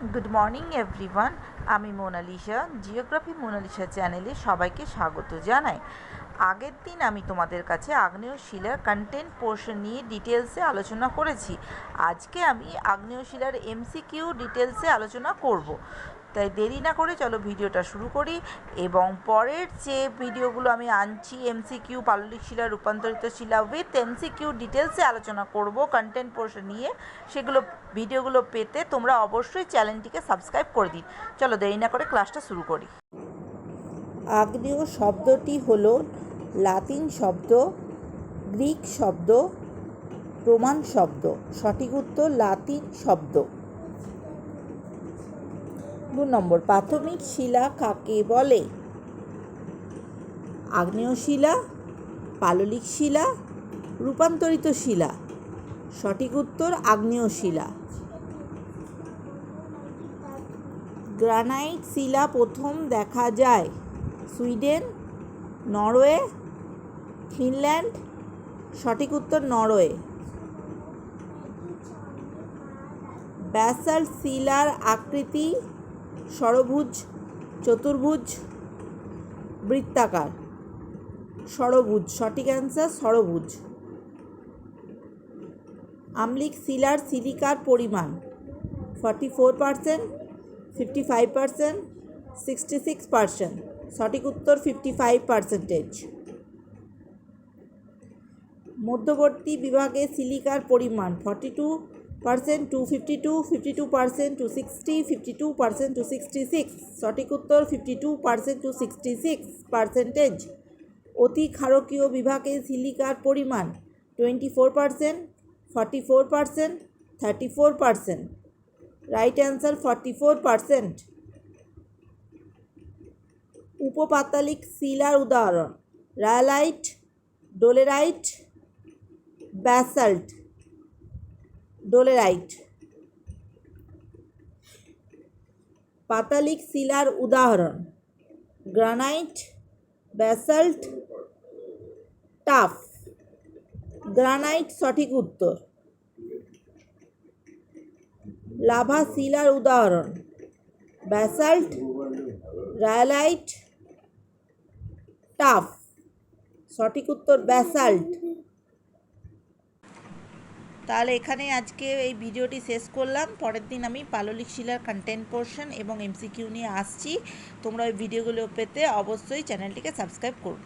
Good morning everyone আমি Monalisa geography Monalisa চ্যানেলে সবাইকে স্বাগত জানাই। আগের দিন আমি তোমাদের কাছে আগ্নেয় শিলার কন্টেন্ট পোর্শন নিয়ে ডিটেলসে আলোচনা করেছি। আজকে আমি আগ্নেয় শিলার এমসিকিউ ডিটেলসে আলোচনা করব। তাই দেরি না করে চলো ভিডিওটা শুরু করি। এবং পরের যে ভিডিওগুলো আমি আনছি এমসিকিউ পাললিক শিলা, রূপান্তরিত শিলা উইথ এমসিকিউ ডিটেলসে আলোচনা করব কন্টেন্ট পোর্শন নিয়ে, সেগুলো, ভিডিওগুলো পেতে তোমরা অবশ্যই চ্যানেলটিকে সাবস্ক্রাইব করে দিন। চলো দেরি না করে ক্লাসটা শুরু করি। আগ্নেয় শব্দটি হল লাতিন শব্দ, গ্রিক শব্দ, রোমান শব্দ। সঠিক উত্তর, লাতিন শব্দ। দু নম্বর, প্রাথমিক শিলা কাকে বলে? আগ্নেয় শিলা, পাললিক শিলা, রূপান্তরিত শিলা। সঠিক উত্তর, আগ্নেয় শিলা। গ্রানাইট শিলা প্রথম দেখা যায় সুইডেন, নরওয়ে, ফিনল্যান্ড। সঠিক উত্তর, নরওয়ে। ব্যাসাল্ট শিলার আকৃতি ষড়ভুজ, চতুর্ভুজ, বৃত্তাকার। ষড়ভুজ, সঠিক অ্যান্সার ষড়ভুজ। আম্লিক শিলার সিলিকার পরিমাণ forty four percent fifty five percent sixty six percent সঠিক উত্তর ফিফটি ফাইভ পারসেন্টেজ মধ্যবর্তী বিভাগে সিলিকার পরিমাণ forty two percent to fifty two fifty two percent to sixty, fifty two percent to sixty six. সঠিক উত্তর, fifty two percent to sixty six percentage. অতি ক্ষারকীয় বিভাগে সিলিকার পরিমাণ twenty four percent forty four percent thirty four percent. Right answer forty four percent. উপপাতালিক শিলার উদাহরণ, রায়ালাইট, dolerite, basalt. Dolerite পাতালিক শিলার উদাহরণ। Granite, basalt, tough. গ্রানাইট সঠিক উত্তর। লাভা শিলার উদাহরণ। Basalt rhyolite tuff. সঠিক উত্তর ব্যাসাল্ট। তাহলে এখানে আজকে এই ভিডিওটি শেষ করলাম। পরের দিন আমি পাললিক শিলার কন্টেন্ট পোর্শন এবং এমসিকিউ নিয়ে আসছি। তোমরা ওই ভিডিওগুলো পেতে অবশ্যই চ্যানেলটিকে সাবস্ক্রাইব করো।